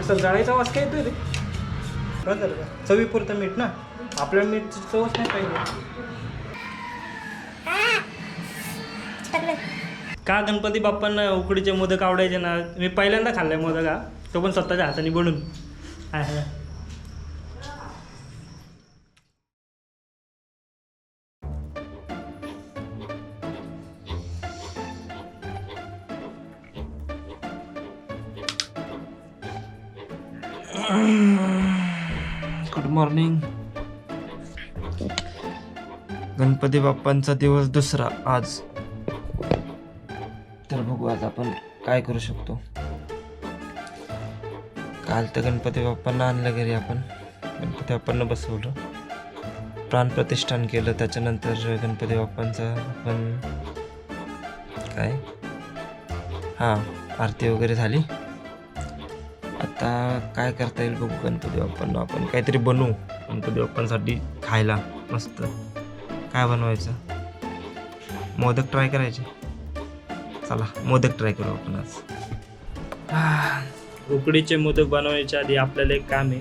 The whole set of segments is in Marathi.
असं जळायचा वास काय येतोय रे? काय झालं का चवीपुरतं मीठ ना? आपल्या मीठ चवच नाही पाहिजे. का गणपती बाप्पांना उकडीचे मोदक आवडायचे ना? मी पहिल्यांदा खाल्लाय मोदक हा. तो पण स्वतःच्या हाताने बनून. मॉर्निंग गणपती बाप्पांचा दिवस दुसरा आज. तर बघू आज आपण काय करू शकतो. काल तर गणपती बाप्पांना आणलं घरी आपण. गणपती बाप्पांना बसवलं. प्राणप्रतिष्ठान केलं. त्याच्यानंतर गणपती बाप्पांचा आपण काय? हां आरती वगैरे झाली. आता काय करता येईल बघू गणपती बाप्पांना आपण काहीतरी बनवू गणपती बाप्पांसाठी खायला. मस्त. काय बनवायचं? मोदक ट्राय करायचे. चला मोदक ट्राय करू आपण आज. उकडीचे मोदक बनवायच्या आधी आपल्याला एक काम आहे.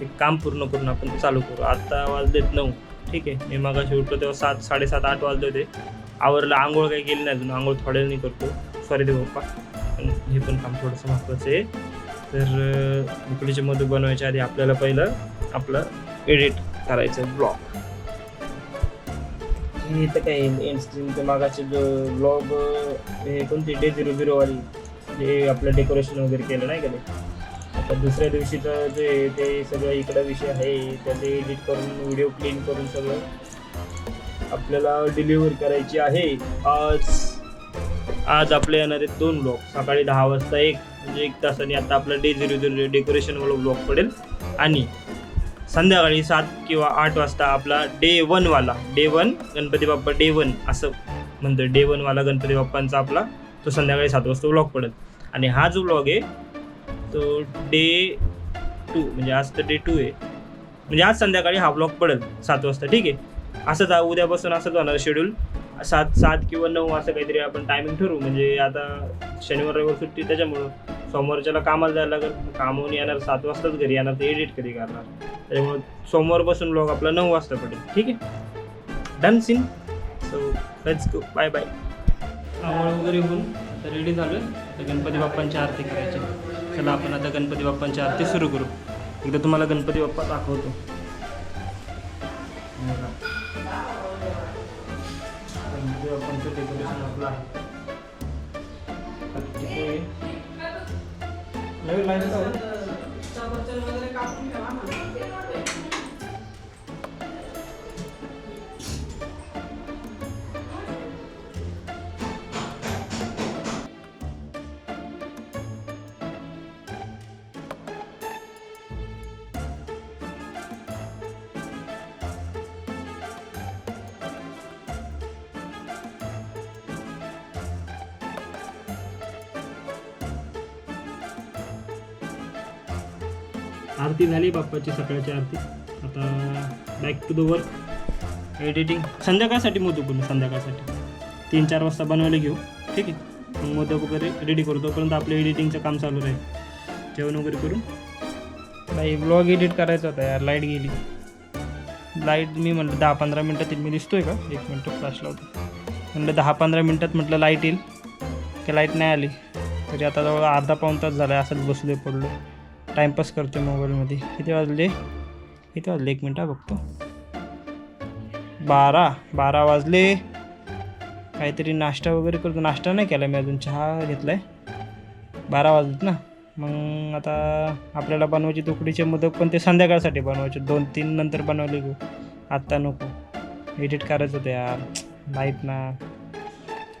ते काम पूर्ण करून आपण चालू करू. आता वाजलेत नऊ. ठीक आहे. मी मगाशी उठलो तेव्हा सात साडेसात आठ वाजले होते. आवरलं आंघोळ काही केली नाही अजून. आंघोळ थोड्या नाही करतो. सॉरी दे पप्पा पण हे पण काम थोडंसं महत्त्वाचं आहे. तर अं, उकडीचे बनवायच्या आधी आपल्याला पहिलं आपलं एडिट करायचं ब्लॉग हे तर काय एंड स्क्रीनचे मागाचे जो ब्लॉग हे कोणती डे झिरो झिरोवाली जे आपलं डेकोरेशन वगैरे केलं नाही का ते? आता दुसऱ्या दिवशीचं जे ते सगळं इकडं विषय आहे त्याचे एडिट करून व्हिडिओ क्लीन करून सगळं आपल्याला डिलिव्हर करायची आहे. आज आज आपले येणार आहेत दोन ब्लॉग सकाळी दहा वाजता एक म्हणजे एक तासाने आता आपला डे झिरो झिरो डेकोरेशनवाला ब्लॉग पडेल. आणि संध्याकाळी सात किंवा आठ वाजता आपला day वनवाला day one Ganpati Bappa day one असं म्हणतो डे वनवाला गणपती बाप्पांचा आपला तो संध्याकाळी सात वाजता ब्लॉक पडेल. आणि हा जो ब्लॉग आहे तो डे टू म्हणजे आज तर डे टू आहे. म्हणजे आज संध्याकाळी हा ब्लॉक पडेल सात वाजता ठीक आहे? असंच उद्यापासून असंच होणार शेड्यूल सात सात किंवा नऊ असं काहीतरी आपण टायमिंग ठरवू. म्हणजे आता शनिवार रविवार सुट्टी त्याच्यामुळं सोमवारच्याला कामाला जायला लागेल. कामावून येणार सात वाजताच घरी येणार ते एडिट कधी करणार. त्याच्यामुळे सोमवारपासून ब्लॉग आपला नऊ वाजता पडेल. ठीक आहे? Done scene so let's go bye bye आंघोळ वगैरे होऊन आता रेडी झालं तर गणपती बाप्पांची आरती करायची चला आपण आता गणपती बाप्पांची आरती सुरू करू. एकदा तुम्हाला गणपती बाप्पा दाखवतो. नवीन लाईन लावू. आरती झाली बाप्पाची सकाळची आरती. आता back to the work editing संध्याकाळसाठी मोदक बनवू संध्याकाळसाठी. तीन चार वाजता बनवायला घेऊ. ठीक आहे. मग मोदक वगैरे रेडी करू. तोपर्यंत आपलं एडिटिंगचं काम चालू राहील. जेवण वगैरे करू. नाही ब्लॉग एडिट करायचा होता यार. लाइट गेली. लाइट मी म्हटलं दहा पंधरा मिनटात मी दिसतोय का? एक मिनटं फ्लॅश लावतो. म्हटलं दहा पंधरा मिनटात म्हटलं लाइट येईल. की लाइट नाही आली. तरी आता जवळ अर्धा पाऊण तास झाला. आहे असंच बसलो पडलो टाईमपास करतो मोबाईलमध्ये. किती वाजले? किती वाजले? एक मिनटं बघतो. बारा. बारा वाजले. काहीतरी नाश्ता वगैरे करतो. नाश्ता नाही केला मी अजून. चहा घेतला आहे बारा वाजलेत ना. मग आता आपल्याला बनवायची तुकडीचे मोदक पण ते संध्याकाळसाठी बनवायचे. दोन तीन नंतर बनवले गो. आत्ता नको. एडिट करायचं होतं यार. लाइट ना.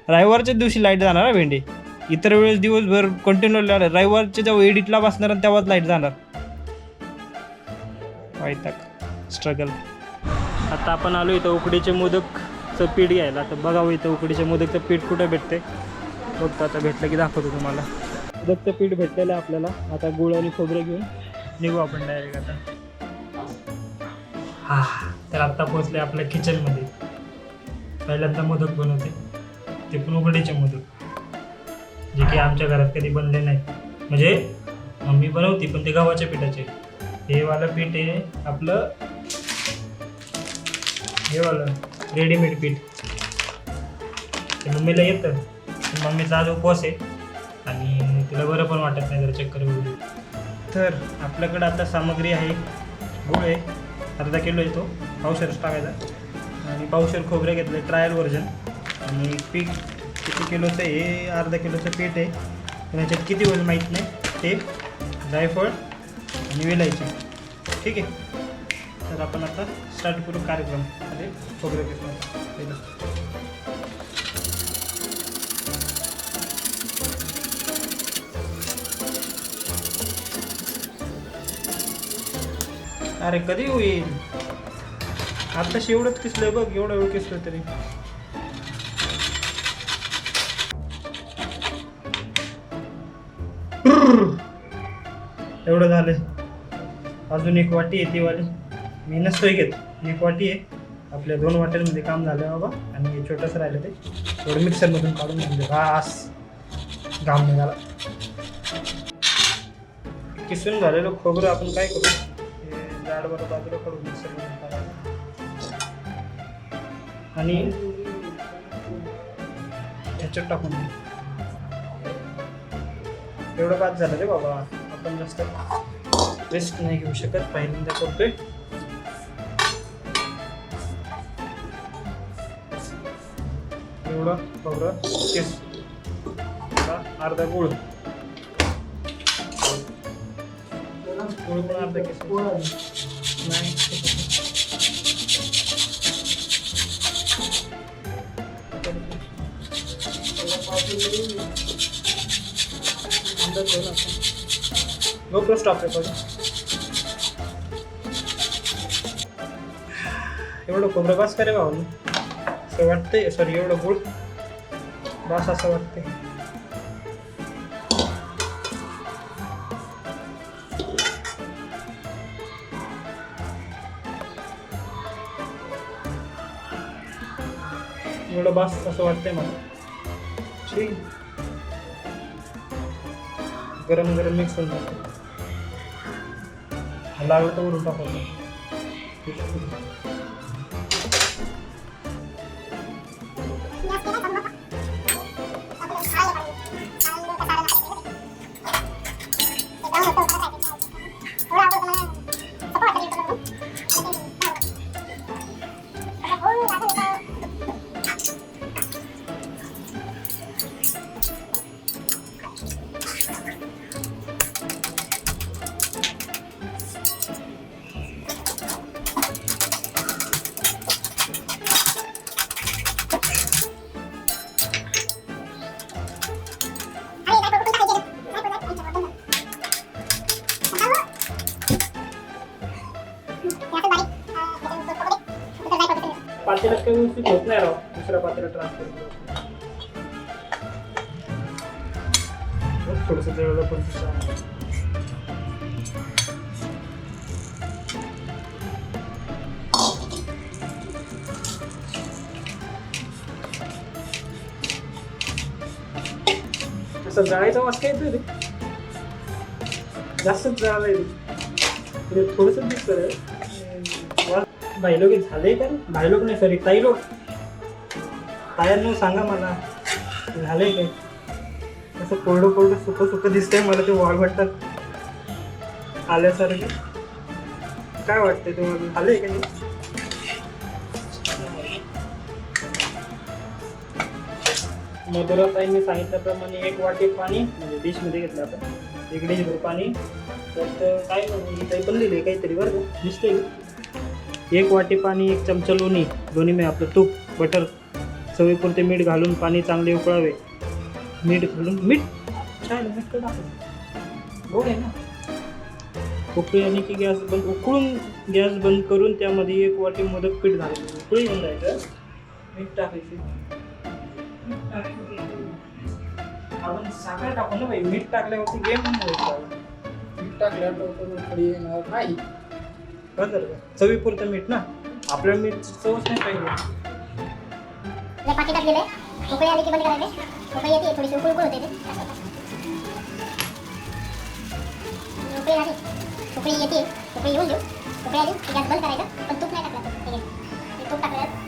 रविवारच्या दिवशी लाइट जाणार हा भेंडी. इतर वेळेस दिवसभर कंटिन्यू रविवारच्या जेव्हा एडिटला बसणार आणि तेव्हाच लाइट जाणार. वायताक स्ट्रगल आता आपण आलो इथं उकडीचे मोदकचं पीठ घ्यायला. तर बघावं इथं उकडीचे मोदकचं पीठ कुठं भेटते. बघतो आता भेटलं की दाखवतो तुम्हाला. मोदकचं पीठ भेटलेलं आहे आपल्याला. आता गुळ आणि खोबरं घेऊन निघू आपण डायरेक्ट आता. हा तर आत्ता पोचले आपल्या किचनमध्ये पहिल्यांदा मोदक बनवते. ते पण उकडीचे मोदक. जे की आमच्या घरात कधी बनले नाही. म्हणजे मम्मी बनवती पण ते गव्हाच्या पिठाचे. हे वालं पीठ आहे आपलं हे वालं रेडीमेड पीठ. ते मम्मीला येतं. मम्मीचा आज उपवास आहे. आणि तिला बरं पण वाटत नाही जर चक्कर वगैरे. तर आपल्याकडं आता सामग्री आहे. गुळ आहे. अर्धा किलो आहे तो टाकायचा. आणि पावशर खोबरं घेतलं ट्रायल व्हर्जन आणि पीठ किती किलोचं हे अर्धा किलोचं पीठ आहे. पण किती होईल माहीत नाही. ते जायफळ आणि वेलायची. ठीक आहे. तर आपण आता स्टार्ट करू कार्यक्रम. अरे खोबरं किसणं अरे कधी होईल? आत्ताशी एवढंच किसलं बघ एवढं एवढं किसलं तरी. एवढं झालं. अजून एक वाटी आहे ती वाली. मी नसतोय घेत. एक वाटी आहे. आपल्या दोन वाट्यांमध्ये काम झालं बाबा. आणि हे छोटंसं राहिलं ते. थोडं मिक्सरमधून काढून घेऊन आस घाम निघाला. किसून झालेलं खोबरं आपण काय करू? जाडवर बाजूला करू मिक्सरमधून आणि ह्याच्यात टाकून देऊ. एवढं बाद झालं रे बाबा. आपण जास्त रिस्क नाही घेऊ शकत. पहिल्यांदा करतोय. एवढं खोबरं केस अर्धा गुळ. गुळ पण अर्धा केस. नाही. GoPro stop recording. एवढं खोबरं बास करे भाऊ असं वाटतंय सॉरी एवढं गुळ बास असं वाटतंय. एवढं बास असं वाटतंय मला. ठीक गरम गरम मिक्स होऊन जातं. लागलं तर वरून टाकायचं थोडंसं जवळ पण असं जळायचा वास काय येतोय रे? जास्तच जळायला येतो म्हणजे थोडंसं दिसतं भाई लोक झाले का भाई लोक नाही सॉरी ताई लोक तायांनो सांगा मला झालंय काय? असं कोरडं कोरडं सुकं सुकं दिसतंय मला ते वॉल वाटतात आल्यासारखं. काय वाटतंय तुम्हाला? झालंय का नाही? मधुराताईंनी सांगितल्याप्रमाणे एक वाटी पाणी म्हणजे डिशमध्ये घेतलं आपण एक डिशभर पाणी. तर काय म्हणजे काही पण लिहिलंय काहीतरी बरं का? दिसतंय. एक वाटी पाणी एक चमचा लोणी. दोन्ही मी आपलं तूप बटर. चवीपुरते मीठ घालून पाणी चांगले उकळावे. मीठ घालून मीठ? छान मीठ टाकलं गोड आहे ना. उकळी आणि की गॅस बंद उकळून गॅस बंद करून त्यामध्ये एक वाटी मोदक पीठ घालायचं. उकळी येऊन जायचं. मीठ टाकायचे. आपण साखर टाकू ना भाई मीठ टाकल्यावरती गेम मीठ टाकल्यावर उकळी येणार नाही. बरोबर? चवीपुरतं मीठ ना? आपल्याला मीठ चवच नाही पाहिजे. जर येते थोडीशी उकळ उकळ होते ते. उकळी आली उकळी येते. उकळी येऊन देऊ. उकळी आली. की गॅस बंद करायचा पण तूप नाही टाकला. तूप टाकलं.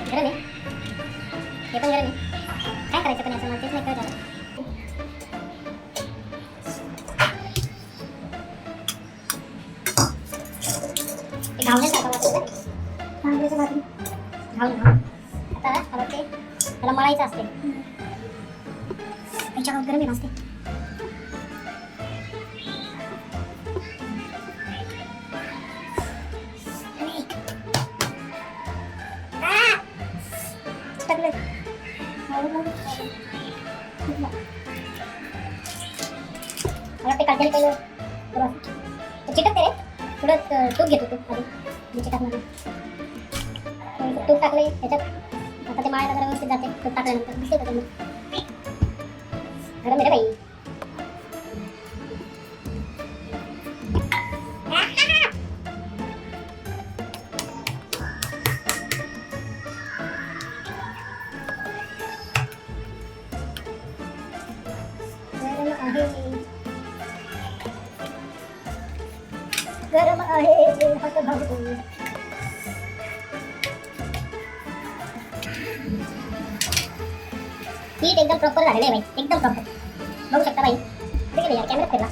गरम आहे हे पण गरम आहे काय करायचं पण याचं? मला तेच नाही कळत झालं. ते घावण्यासारखं वाटतं घावण्याच्या बाजून आता ते मला मळायचं असते. त्याच्या गरम आहे असते ते माळायला जरा व्यवस्थित जाते तूप टाकल्यानंतर दिसते का तुम्ही गरम आहे रे बाई आहे बाई. एकदम प्रॉपर बघू शकता बाई. ठीक यार कॅमेरा फिरला.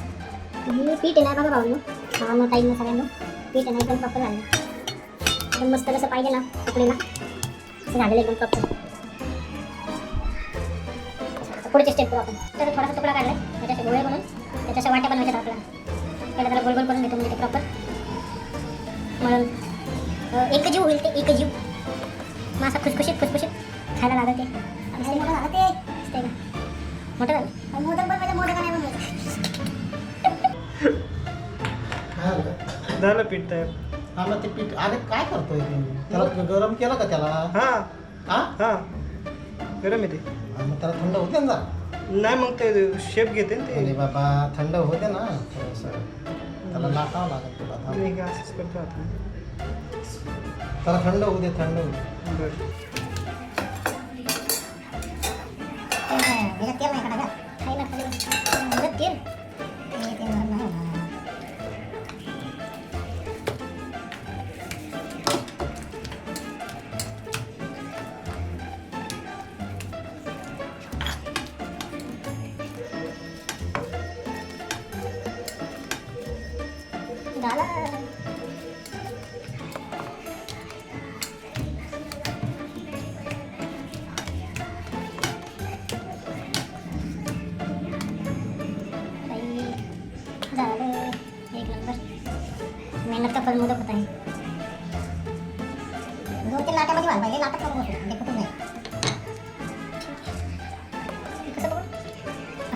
पीठ ना बघा भाऊ भावांनो ताईंनो सगळ्यांनो. पीठ ना एकदम प्रॉपर झालं एकदम मस्त जसं पाहिजे ना असं झालेलं एकदम प्रॉपर पुढचे स्टेप करू आपण. तर थोडासा तुकडा काढलाय. त्याच्याशी गोळे बनवून त्याच्याशी वाट्या बनवायच्या आपल्याला. पहिला त्याला गोल गोल करून घेतो म्हणजे ते प्रॉपर म्हणून एक जीव होईल ते एक जीव. मग असं खुसखुशीत खुसखुशीत खायला लागत. ते दिसतंय मोठं झालं ते दिसतंय का? मोठं झालं मोदक बनवायचं मोदक नाही बनवायचं काय झालं? झालं पीठ तयार. हा मग ते पीठ. अरे काय करतोय तू? त्याला गरम केलं का त्याला? हा. हा? हा. गरम आहे ते. हा, मग त्याला थंड होते ना जरा. नाही मग ते शेप घेते ना अरे ते बाबा थंड होते ना थोडंसं. त्याला लाटावं लागेल तुला थांब. मी असंच करतो आता त्याला थंड होऊ दे थंड होऊ दे. बरं. तेल नाही काढा खायला खाली तेल तेल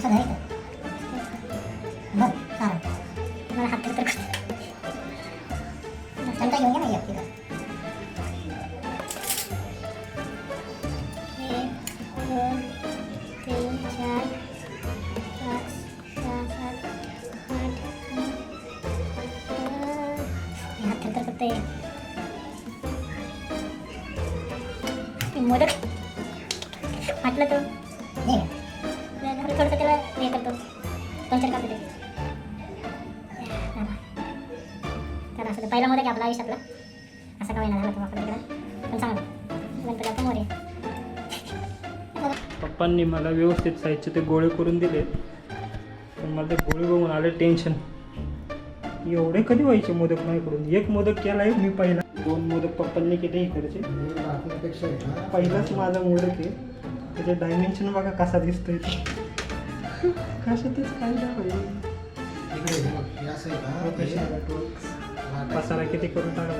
असं धरायचं पप्पांनी मला व्यवस्थित साईजचे ते गोळे करून दिले. पण मला ते गोळे बघून आले टेन्शन एवढे कधी व्हायचे मोदक माझ्याकडून? एक मोदक केला आहे मी पहिला. दोन मोदक पप्पांनी केले इकडचे. पहिलाच माझा मोदक आहे. त्याचे डायमेन्शन बघा कसा दिसतोय ते. कशातच काय पाहिजे पसारा किती करून टाकला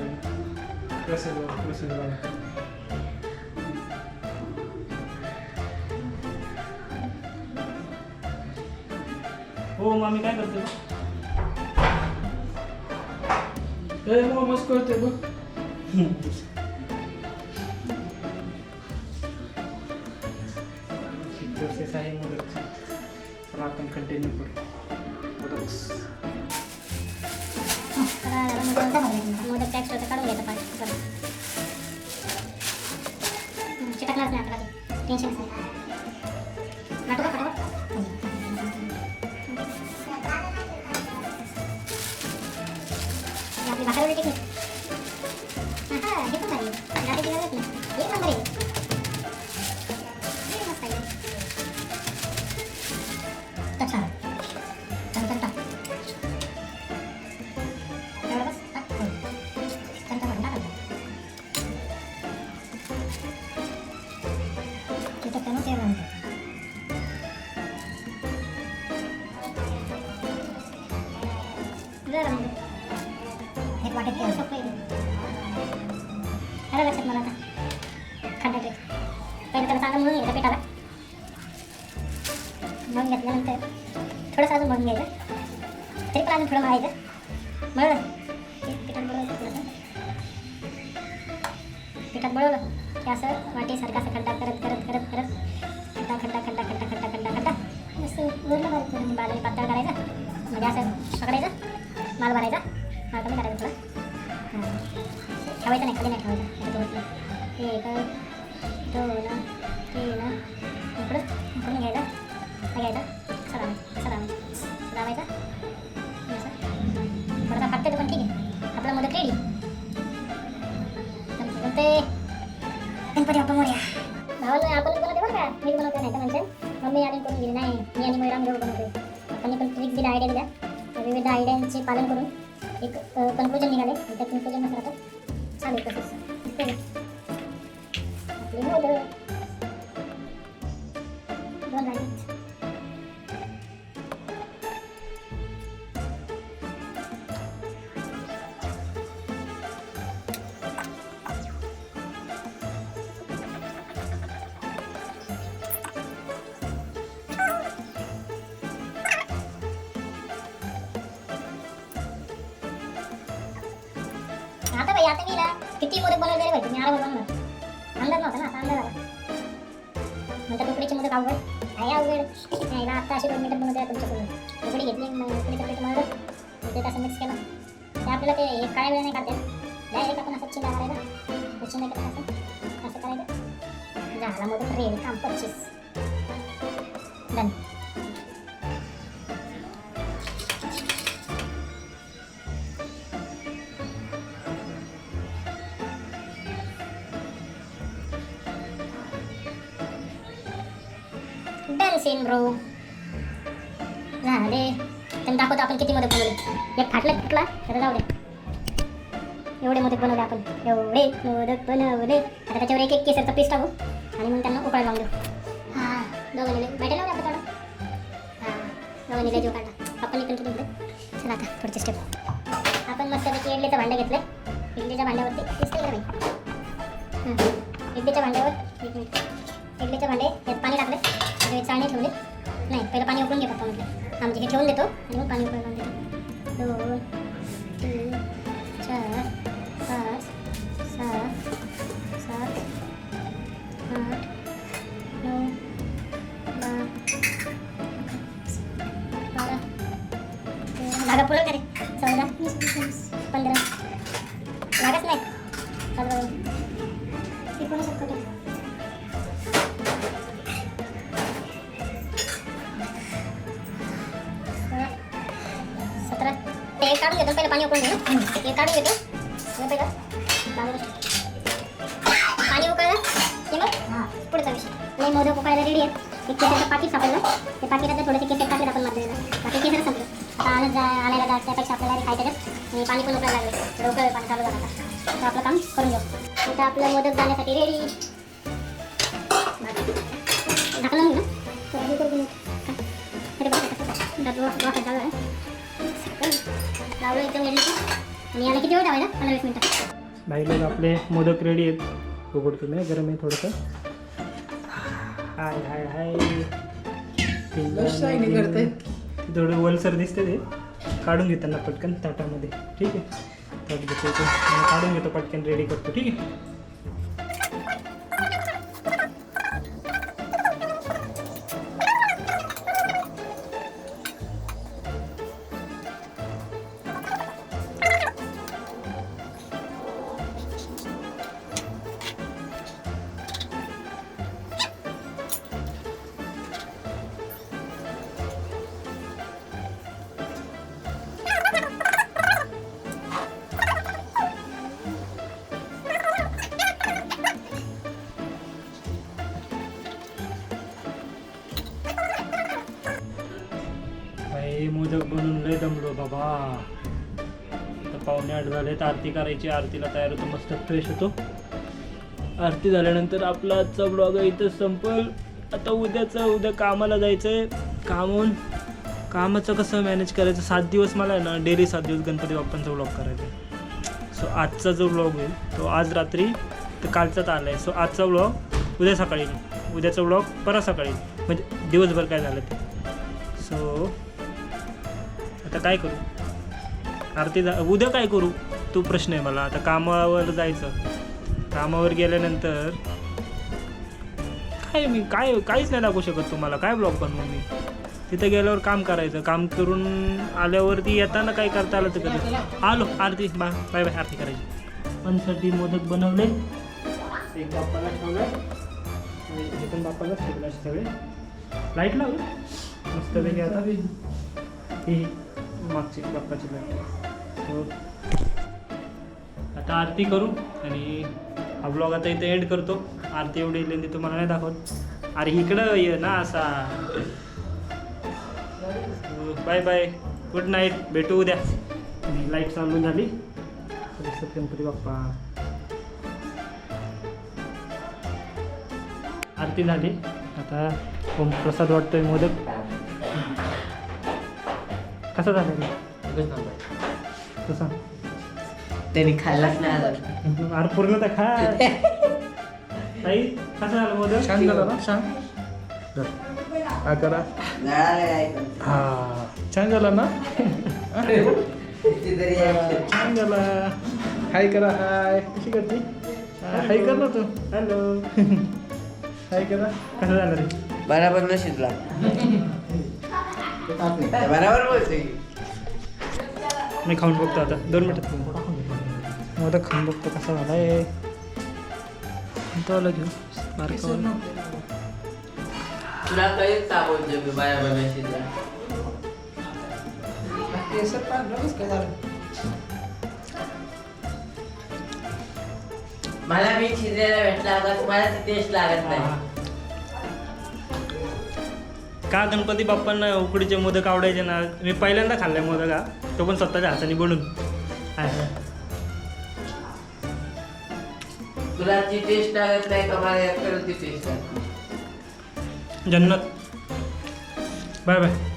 हो मामी काय करते ए मग मस्त करते बघ. प्रोसेस आहे तर आपण कंटिन्यू करू. मोदक मोदक टॅक्स होतं काढून घ्यायचं बरं चिटकणारच नाही आपल्याला टेन्शनच नाही एक वाटेत तेल आहे. लक्षात मला आता. खड्डा ट्रिक पहिले त्याला चांगलं म्हणून घ्यायचं पिठाला. मग घेतल्यानंतर थोडंसं अजून म्हणून घ्यायचं. तरी पण अजून थोडं मळायचं. मळलं. पिठात बुडवायचं थोडंसं. पिठात की असं वाटीसारखं असं खड्डा करत करत करत करत. खड्डा खड्डा खड्डा खड्डा खड्डा खड्डा खड्डा. असं वरलं बारीक करून पातळ करायचं. म्हणजे असं पकडायचं. माल भरायचा? माल कमी करायचा थोडा. हां. ठेवायचं नाही खाली नाही ठेवायचं एक दोन तीन. इकडं. इकडून घ्यायचं. हा घ्यायचा. असं लावायचं असं लावायचं लावायचा असं. थोडासा फाटतं पण ठीक आहे. आपला मदत रेडी ते. गणपती आपण मोर्या. भावाला आपण बनवते बरं का मी बनवते नाही तर म्हणजे मम्मी आणि करून गेली नाही. मी आणि मैराम दोघं बनवते आपण पण ट्रिक दिला आयडिया दिला त्या आयडियांचे पालन करून एक कन्क्लुजन निघाले. त्या कन्क्लुजन नसलं तर चालू प्रोसेस आता बाई आता मी ना किती मोदक बनवले तरी पाहिजे मी आरामात बनवणार अंदाज नव्हता ना आता अंदाज आला नंतर उकडीचे मोदक अवघड. काय अवघड. नाही ना आता असे दोन मिनिटात बनवते तुमच्याकडून. उकडी घेतली मग उकडीचं पीठ मळलं ते तसं मिक्स केलं. ते आपल्याला ते एक काळ्या वेळ नाही काढते डायरेक्ट आपण असं चिंता करायला ते चिंता करायचं असं असं करायचं. झाला मोदक रेडी काम पच्चीस. डन झाले. त्यांनी दाखवतो आपण किती मोदक बनवले. एक फाटलं फुटला तर जाऊ दे. एवढे मोदक बनवले आपण. एवढे मोदक बनवले. आता त्याच्यावर एक एक केसरचा पीस टाकू आणि मग त्यांना उकळायला लावून देऊ. हां दोघं निले भेटेल लावले आपण थोडं हां दोघं निले जीव काढला. आपण इकडे तुझे चला आता पुढचे स्टेप आपण मस्तपैकी इडलीचं भांडं घेतलं इडलीच्या भांड्यावरती दिसतंय का नाही? हां. इडलीच्या भांड्यावर एक मिनिट इडलीचे भांडे त्यात पाणी टाकले. म्हणजे चाळणी ठेवली. नाही पहिलं पाणी उकळून घे पप्पा म्हटलं. आमचे म्हणजे हे ठेवून देतो. आणि मग पाणी उकळून देतो दोन तीन चार पाच सहा सात आठ नऊ दहा बारा. तेरा लागा पुढं का रे चौदा. पंधरा लागत पहिलं पाणी उकळून घेऊ हे. काढून घेतो. हे पहिलं. पाणी उकळलं की मग? पुढचा विषय. नाही मोदक उकळायला रेडी आहेत. एक केसरचं पाकिट सापडलं. ते पाकिटात थोडेसे केसर टाकले आपण मारलेलं बाकी केसर संपलं. आता आणत जा आणायला जा त्यापेक्षा आपल्याला खायचं त्याच्यात आणि पाणी पण उकळायला लागले. थोडं उकळलं पाणी चालू झालं आता. आपलं काम करून घेऊ. आता आपलं मोदक जाण्यासाठी रेडी याला किती वेळ लावायचा पंधरा वीस मिनटं. भाई लोक आपले मोदक रेडी आहेत. उघडतो मी गरम आहे थोडंसं. हाय हाय हाय. ते थोडं वलसर दिसते ते. काढून घेताना पटकन ताटामध्ये. ठीक आहे. ताट घेतो इथे. आणि काढून घेतो पटकन रेडी करतो. ठीक आहे. दमलो बाबा. आता पाहुणे आठ झाले तर आरती करायची. आरतीला तयार होतो. मस्त फ्रेश होतो. आरती झाल्यानंतर आपला आजचा ब्लॉग इथं संपल. आता उद्याचं उद्या कामाला जायचं आहे कामून कामाचं कसं मॅनेज करायचं? सात दिवस मला आहे ना डेली सात दिवस गणपती बाप्पांचा ब्लॉग करायचा आहे. सो आजचा जो ब्लॉग होईल तो आज रात्री तर कालचाच आला आहे सो आजचा ब्लॉग उद्या सकाळी उद्याचा ब्लॉग परत सकाळी म्हणजे दिवसभर काय झालं ते. काय करू? आरती जा उद्या काय करू? तो प्रश्न आहे मला. आता कामावर जायचं. कामावर गेल्यानंतर काय मी काय काहीच नाही दाखवू शकत तुम्हाला. काय ब्लॉग बनवू मी? तिथे गेल्यावर काम करायचं. काम करून आल्यावरती येताना काय करता आलं तर कधी? आलो आरती बा बाय बाय आरती करायची. पणसाठी मोदक बनवले. एक बाप्पाला ठेवलं आणि पण बाप्पालाच ठेवलं असे सगळे. लाइट लावलं मस्तपैकी आता. ही मागची बाप्पाची लाइट हो आता आरती करू आणि हा ब्लॉग आता इथे एंड करतो. आरती एवढी लेंदी तुम्हाला नाही दाखवत. अरे इकडं ये ना असा. बाय बाय गुड नाईट भेटू उद्या. आणि लाइट चालू झाली. गणपती बाप्पा. आरती झाली. आता ओम प्रसाद वाटतोय मोदक. कसा झाला रे कसा त्यांनी खाल्लाच नाही आलं अरे पूर्ण तर खा. ताई कसा झाला मोदक? छान झाला ना छान हा करा. हा छान झाला ना? छान झाला. हाय करा हाय. कशी करते? हाय कर ना तू. हॅलो. हाय करा. कसा झाला रे? बराबर न शिजला बराबर मी खाऊन बघतो आता. दोन मिनटात मोदक खाऊन बघतो कसा झाला आहे तो आला घेऊ. तुला काही ताबडतोय मला मी शिजलेला भेटला होता तुम्हाला ती टेस्ट लागत नाही. का गणपती बाप्पांना उकडीचे मोदक आवडायचे ना? मी पहिल्यांदा खाल्लाय मोदक हा. तो पण स्वतःच्या हाताने बनून. आहे. तुला ती टेस्ट लागत नाही का मला याकडे ती टेस्ट लागते. जन्नत. Bye bye.